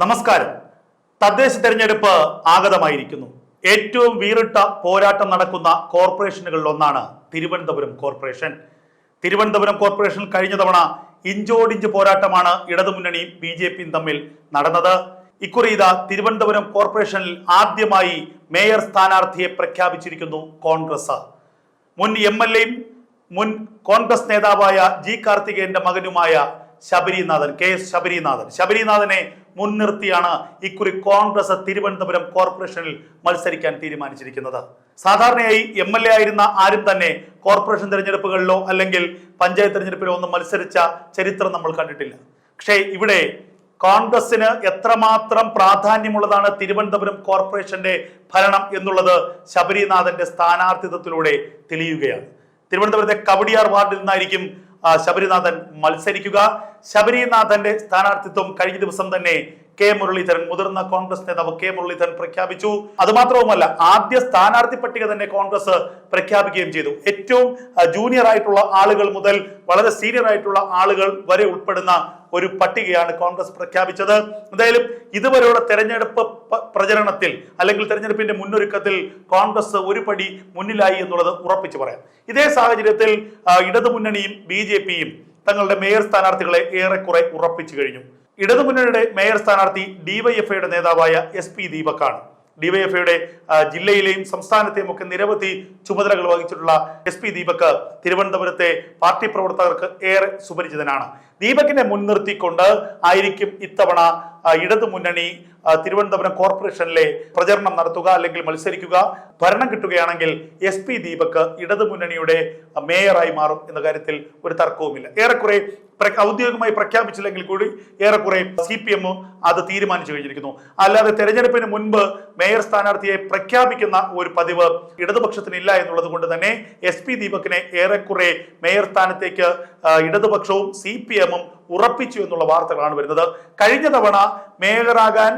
നമസ്കാരം. തദ്ദേശ തെരഞ്ഞെടുപ്പ് ആഗതമായിരിക്കുന്നു. ഏറ്റവും വീറിട്ട പോരാട്ടം നടക്കുന്ന കോർപ്പറേഷനുകളിൽ ഒന്നാണ് തിരുവനന്തപുരം കോർപ്പറേഷൻ. തിരുവനന്തപുരം കോർപ്പറേഷൻ കഴിഞ്ഞ തവണ ഇഞ്ചോടിഞ്ച് പോരാട്ടമാണ് ഇടതുമുന്നണിയും ബി ജെ പിയും തമ്മിൽ നടന്നത്. ഇക്കുറി ഇതാ തിരുവനന്തപുരം കോർപ്പറേഷനിൽ ആദ്യമായി മേയർ സ്ഥാനാർത്ഥിയെ പ്രഖ്യാപിച്ചിരിക്കുന്നു കോൺഗ്രസ്. മുൻ എം എൽ എയും മുൻ കോൺഗ്രസ് നേതാവായ ജി കാർത്തികേയന്റെ മകനുമായ ശബരിനാഥൻ കെ എസ് ശബരിനാഥൻ. ശബരിനാഥനെ മുൻനിർത്തിയാണ് ഇക്കുറി കോൺഗ്രസ് തിരുവനന്തപുരം കോർപ്പറേഷനിൽ മത്സരിക്കാൻ തീരുമാനിച്ചിരിക്കുന്നത്. സാധാരണയായി എം എൽ എ ആയിരുന്ന ആരും തന്നെ കോർപ്പറേഷൻ തിരഞ്ഞെടുപ്പുകളിലോ അല്ലെങ്കിൽ പഞ്ചായത്ത് തിരഞ്ഞെടുപ്പിലോ ഒന്നും മത്സരിച്ച ചരിത്രം നമ്മൾ കണ്ടിട്ടില്ല. പക്ഷേ ഇവിടെ കോൺഗ്രസിന് എത്രമാത്രം പ്രാധാന്യമുള്ളതാണ് തിരുവനന്തപുരം കോർപ്പറേഷന്റെ ഭരണം എന്നുള്ളത് ശബരിനാഥന്റെ സ്ഥാനാർത്ഥിത്വത്തിലൂടെ തെളിയുകയാണ്. തിരുവനന്തപുരത്തെ കവടിയാർ വാർഡിൽ നിന്നായിരിക്കും ശബരിനാഥൻ മത്സരിക്കുക. ശബരിനാഥന്റെ സ്ഥാനാർത്ഥിത്വം കഴിഞ്ഞ ദിവസം തന്നെ കെ മുരളീധരൻ മുതിർന്ന കോൺഗ്രസ് നേതാവ് കെ മുരളീധരൻ പ്രഖ്യാപിച്ചു. അതുമാത്രവുമല്ല ആദ്യ സ്ഥാനാർത്ഥി പട്ടിക തന്നെ കോൺഗ്രസ് പ്രഖ്യാപിക്കുകയും ചെയ്തു. ഏറ്റവും ജൂനിയർ ആയിട്ടുള്ള ആളുകൾ മുതൽ വളരെ സീനിയർ ആയിട്ടുള്ള ആളുകൾ വരെ ഉൾപ്പെടുന്ന ഒരു പട്ടികയാണ് കോൺഗ്രസ് പ്രഖ്യാപിച്ചത്. എന്തായാലും ഇതുവരെയുള്ള തെരഞ്ഞെടുപ്പ് പ്രചരണത്തിൽ അല്ലെങ്കിൽ തെരഞ്ഞെടുപ്പിന്റെ മുന്നൊരുക്കത്തിൽ കോൺഗ്രസ് ഒരു പടി മുന്നിലായി എന്നുള്ളത് ഉറപ്പിച്ചു പറയാം. ഇതേ സാഹചര്യത്തിൽ ഇടതുമുന്നണിയും ബി ജെ പിയും തങ്ങളുടെ മേയർ സ്ഥാനാർത്ഥികളെ ഏറെക്കുറെ ഉറപ്പിച്ചു കഴിഞ്ഞു. ഇടതുമുന്നണിയുടെ മേയർ സ്ഥാനാർത്ഥി ഡിവൈഎഫ്ഐയുടെ നേതാവായ എസ് പി ദീപക്കാണ്. ഡിവൈഎഫ്ഐയുടെ ജില്ലയിലെയും സംസ്ഥാനത്തെയും ഒക്കെ നിരവധി ചുമതലകൾ വഹിച്ചിട്ടുള്ള എസ് പി ദീപക് തിരുവനന്തപുരത്തെ പാർട്ടി പ്രവർത്തകർക്ക് ഏറെ സുപരിചിതനാണ്. ദീപകിനെ മുൻനിർത്തിക്കൊണ്ട് ആയിരിക്കും ഇത്തവണ ഇടതു മുന്നണി തിരുവനന്തപുരം കോർപ്പറേഷനിലെ പ്രചരണം നടത്തുക അല്ലെങ്കിൽ മത്സരിക്കുക. ഭരണം കിട്ടുകയാണെങ്കിൽ എസ് പി ദീപക് ഇടതുമുന്നണിയുടെ മേയറായി മാറും എന്ന കാര്യത്തിൽ ഒരു തർക്കവുമില്ല. ഏറെക്കുറെ ഔദ്യോഗികമായി പ്രഖ്യാപിച്ചില്ലെങ്കിൽ കൂടി ഏറെക്കുറെ സി പി എം അത് തീരുമാനിച്ചു കഴിഞ്ഞിരിക്കുന്നു. അല്ലാതെ തെരഞ്ഞെടുപ്പിന് മുൻപ് മേയർ സ്ഥാനാർത്ഥിയെ പ്രഖ്യാപിക്കുന്ന ഒരു പതിവ് ഇടതുപക്ഷത്തിന് ഇല്ല എന്നുള്ളത് കൊണ്ട് തന്നെ എസ് പി ദീപകിനെ ഏറെക്കുറെ മേയർ സ്ഥാനത്തേക്ക് ഇടതുപക്ഷവും സി പി എമ്മും ഉറപ്പിച്ചു എന്നുള്ള വാർത്തകളാണ് വരുന്നത്. കഴിഞ്ഞ തവണ മേയറാകാൻ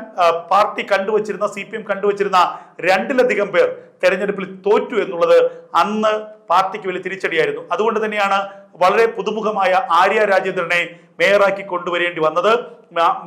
പാർട്ടി കണ്ടുവച്ചിരുന്ന സി പി എം കണ്ടുവച്ചിരുന്ന രണ്ടിലധികം പേർ തെരഞ്ഞെടുപ്പിൽ തോറ്റു എന്നുള്ളത് അന്ന് പാർട്ടിക്ക് വലിയ തിരിച്ചടിയായിരുന്നു. അതുകൊണ്ട് തന്നെയാണ് വളരെ പുതുമുഖമായ ആര്യ രാജേന്ദ്രനെ മേയറാക്കി കൊണ്ടുവരേണ്ടി വന്നത്.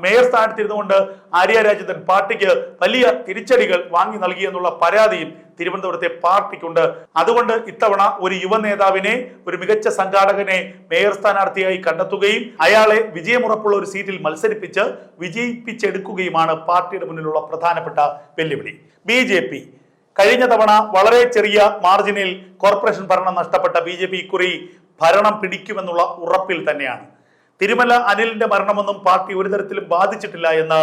മേയർ സ്ഥാനത്തിരുന്നുകൊണ്ട് ആര്യ രാജേന്ദ്രൻ പാർട്ടിക്ക് വലിയ തിരിച്ചടികൾ വാങ്ങി നൽകി എന്നുള്ള പരാതിയും തിരുവനന്തപുരത്തെ പാർട്ടിക്കുണ്ട്. അതുകൊണ്ട് ഇത്തവണ ഒരു യുവ നേതാവിനെ ഒരു മികച്ച സംഘാടകനെ മേയർ സ്ഥാനാർത്ഥിയായി കണ്ടെത്തുകയും അയാളെ വിജയമുറപ്പുള്ള ഒരു സീറ്റിൽ മത്സരിപ്പിച്ച് വിജയിപ്പിച്ചെടുക്കുകയുമാണ് പാർട്ടിയുടെ മുന്നിലുള്ള പ്രധാനപ്പെട്ട വെല്ലുവിളി. B J P. കഴിഞ്ഞ തവണ വളരെ ചെറിയ മാർജിനിൽ കോർപ്പറേഷൻ ഭരണം നഷ്ടപ്പെട്ട ബി ജെ പി ഇക്കുറി ഭരണം പിടിക്കുമെന്നുള്ള ഉറപ്പിൽ തന്നെയാണ്. തിരുമല അനിലിന്റെ മരണമൊന്നും പാർട്ടി ഒരു തരത്തിലും ബാധിച്ചിട്ടില്ല എന്ന്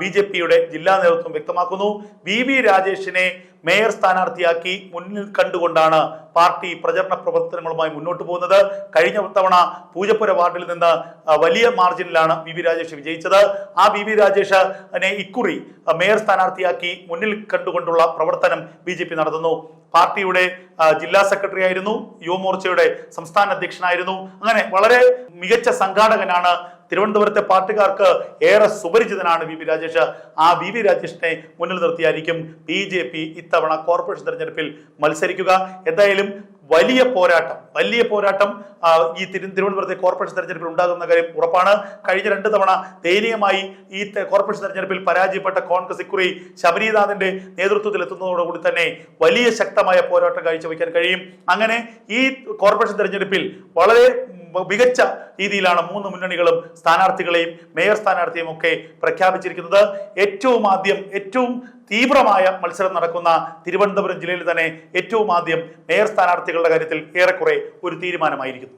ബി ജെ പിയുടെ ജില്ലാ നേതൃത്വം വ്യക്തമാക്കുന്നു. വി വി രാജേഷിനെ മേയർ സ്ഥാനാർത്ഥിയാക്കി മുന്നിൽ കണ്ടുകൊണ്ടാണ് പാർട്ടി പ്രചരണ പ്രവർത്തനങ്ങളുമായി മുന്നോട്ട് പോകുന്നത്. കഴിഞ്ഞ തവണ പൂജപ്പുര വാർഡിൽ നിന്ന് വലിയ മാർജിനിലാണ് വി വി രാജേഷ് വിജയിച്ചത്. ആ വി വി രാജേഷിനെ ഇക്കുറി മേയർ സ്ഥാനാർത്ഥിയാക്കി മുന്നിൽ കണ്ടുകൊണ്ടുള്ള പ്രവർത്തനം ബി ജെ പി നടത്തുന്നു. പാർട്ടിയുടെ ജില്ലാ സെക്രട്ടറി ആയിരുന്നു യുവമോർച്ചയുടെ സംസ്ഥാന അധ്യക്ഷനായിരുന്നു. അങ്ങനെ വളരെ മികച്ച സംഘാടകനാണ് തിരുവനന്തപുരത്തെ പാർട്ടിക്കാർക്ക് ഏറെ സുപരിചിതനാണ് വി വി രാജേഷ്. ആ വി വി രാജേഷിനെ മുന്നിൽ നിർത്തിയായിരിക്കും ബി ജെ പി ഇത്തവണ കോർപ്പറേഷൻ തെരഞ്ഞെടുപ്പിൽ മത്സരിക്കുക. എന്തായാലും വലിയ പോരാട്ടം വലിയ പോരാട്ടം ഈ തിരു തിരുവനന്തപുരത്തെ കോർപ്പറേഷൻ തെരഞ്ഞെടുപ്പിൽ ഉണ്ടാകുന്ന കാര്യം ഉറപ്പാണ്. കഴിഞ്ഞ രണ്ട് തവണ ദയനീയമായി ഈ കോർപ്പറേഷൻ തെരഞ്ഞെടുപ്പിൽ പരാജയപ്പെട്ട കോൺഗ്രസ് ഇക്കുറി ശബരിനാഥന്റെ നേതൃത്വത്തിൽ എത്തുന്നതോടുകൂടി തന്നെ വലിയ ശക്തമായ പോരാട്ടം കാഴ്ചവെക്കാൻ കഴിയും. അങ്ങനെ ഈ കോർപ്പറേഷൻ തെരഞ്ഞെടുപ്പിൽ വളരെ മികച്ച രീതിയിലാണ് മൂന്ന് മുന്നണികളും സ്ഥാനാർത്ഥികളെയും മേയർ സ്ഥാനാർത്ഥിയും ഒക്കെ പ്രഖ്യാപിച്ചിരിക്കുന്നത്. ഏറ്റവും ആദ്യം ഏറ്റവും തീവ്രമായ മത്സരം നടക്കുന്ന തിരുവനന്തപുരം ജില്ലയിൽ തന്നെ ഏറ്റവും ആദ്യം മേയർ സ്ഥാനാർത്ഥികളുടെ കാര്യത്തിൽ ഏറെക്കുറെ ഒരു തീരുമാനമായിരിക്കുന്നു.